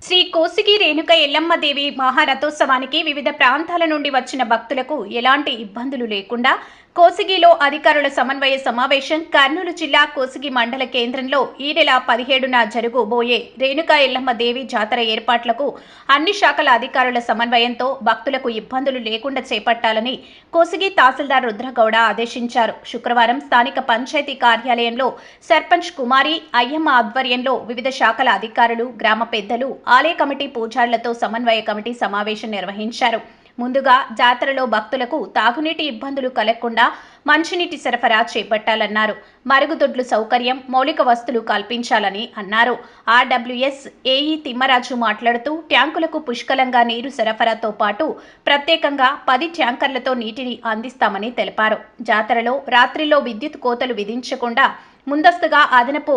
శ్రీ కోసిగి రేణుక ఎల్లమ్మదేవి మహారథోత్సవానికి వివిధ ప్రాంతాల నుండి వచ్చిన భక్తులకు ఎలాంటి ఇబ్బందులు లేకుండా కోసిగిలో అధికారుల సమన్వయ సమావేశం కర్నూలు జిల్లా కోసిగి మండల కేంద్రంలో ఈ నెల పదిహేడున జరుగుబోయే రేణుక ఎల్లమ్మ దేవి జాతర ఏర్పాట్లకు అన్ని శాఖల అధికారుల సమన్వయంతో భక్తులకు ఇబ్బందులు లేకుండా చేపట్టాలని కోసిగి తహసీల్దార్ రుద్రగౌడ ఆదేశించారు. శుక్రవారం స్థానిక పంచాయతీ కార్యాలయంలో సర్పంచ్ కుమారి అయ్యమ్మ ఆధ్వర్యంలో వివిధ శాఖల అధికారులు గ్రామ పెద్దలు ఆలయ కమిటీ పూజారులతో సమన్వయ కమిటీ సమావేశం నిర్వహించారు. ముందుగా జాతరలో భక్తులకు తాగునీటి ఇబ్బందులు కలగకుండా మంచినీటి సరఫరా చేపట్టాలన్నారు. మరుగుదొడ్లు సౌకర్యం మౌలిక వస్తువులు కల్పించాలని అన్నారు. ఆర్డబ్ల్యూఎస్ ఏఈ తిమ్మరాజు మాట్లాడుతూ ట్యాంకులకు పుష్కలంగా నీరు సరఫరాతో పాటు ప్రత్యేకంగా పది ట్యాంకర్లతో నీటిని అందిస్తామని తెలిపారు. జాతరలో రాత్రిలో విద్యుత్ కోతలు విధించకుండా ముందస్తుగా అదనపు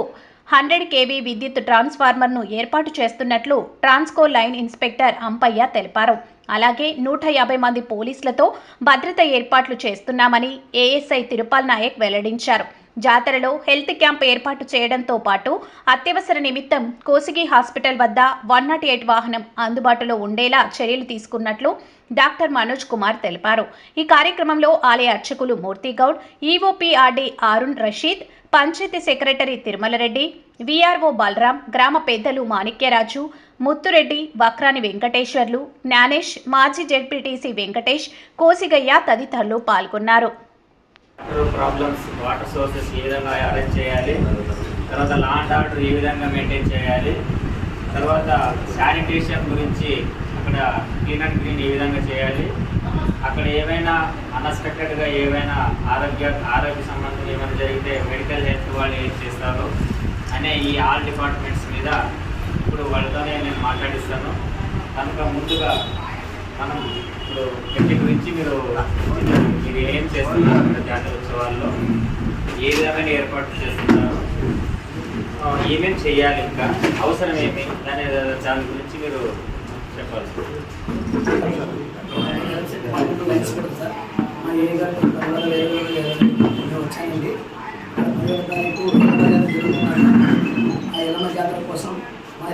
హండ్రెడ్ కేవీ విద్యుత్ ట్రాన్స్ఫార్మర్ను ఏర్పాటు చేస్తున్నట్లు ట్రాన్స్కో లైన్ ఇన్స్పెక్టర్ అంపయ్య తెలిపారు. అలాగే నూట యాభై మంది పోలీసులతో భద్రత ఏర్పాట్లు చేస్తున్నామని ఏఎస్ఐ తిరుపాల్ నాయక్ వెల్లడించారు. జాతరలో హెల్త్ క్యాంప్ ఏర్పాటు చేయడంతో పాటు అత్యవసర నిమిత్తం కోసిగి హాస్పిటల్ వద్ద వన్ నాట్ ఎయిట్ వాహనం అందుబాటులో ఉండేలా చర్యలు తీసుకున్నట్లు డాక్టర్ మనోజ్ కుమార్ తెలిపారు. ఈ కార్యక్రమంలో ఆలయ అర్చకులు Murthy Goud EOPRD Arun Rasheed panchayat secretary Tirumala Reddy VRO Balaram గ్రామ పెద్దలు మాణిక్యరాజు ముత్తురెడ్డి వక్రాని వెంకటేశ్వర్లు జ్ఞానేష్ మాజీ జెడ్పీటీసీ వెంకటేష్ కోసిగయ్య తదితరులు పాల్గొన్నారు. ప్రాబ్లమ్స్ వాటర్ సోర్సెస్ ఏ విధంగా అరేంజ్ చేయాలి? తర్వాత లాండ్ ఆర్డర్ ఏ విధంగా మెయింటైన్ చేయాలి? తర్వాత శానిటేషన్ గురించి అక్కడ క్లీన్ అండ్ గ్రీన్ ఏ విధంగా చేయాలి? అక్కడ ఏమైనా అన్ఎక్స్పెక్టెడ్గా ఏమైనా ఆరోగ్య ఆరోగ్య సంబంధం ఏమైనా జరిగితే మెడికల్ హెల్త్ వాళ్ళు ఏం చేస్తారు? అనే ఈ ఆల్ డిపార్ట్మెంట్స్ మీద ఇప్పుడు వాళ్ళతోనే నేను మాట్లాడిస్తాను. కనుక ముందుగా మనం ఇప్పుడు పెట్టి గురించి మీరు మీరు ఏం చేస్తున్నారు జాతర ఉత్సవాల్లో? ఏ విధమైన ఏర్పాటు చేస్తున్నారు? ఏమేమి చేయాలి ఇంకా? అవసరం ఏమి? దాని దాని గురించి మీరు చెప్పాలి. సార్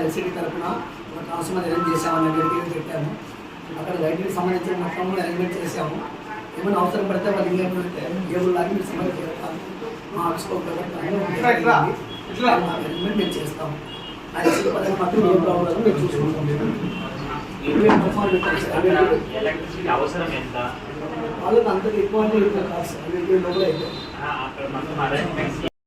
ఎల్సీడీ తరఫున ఒక ట్రాన్స్ఫార్మర్ అరేంజ్ చేసామని గడికి చెప్పాము అక్కడ లైట్కి సంబంధించిన మొత్తం కూడా అరేంజ్మెంట్ చేసాము ఏమైనా అవసరం పడితే వాళ్ళు ఇంకేమంటే ఏబుల్ లాగి మీరు సమయం చేస్తాము మా అరేంజ్మెంట్ మేము చేస్తాము ఆ ఎల్సీడీ పదవి మాత్రం ఏ ప్రాబ్లం మేము చూసుకుంటాం. అక్కడ ఎలక్ట్రిసిటీ అవసరం ఎంత? వాళ్ళకి అంత ఎక్కువ లోపల అయితే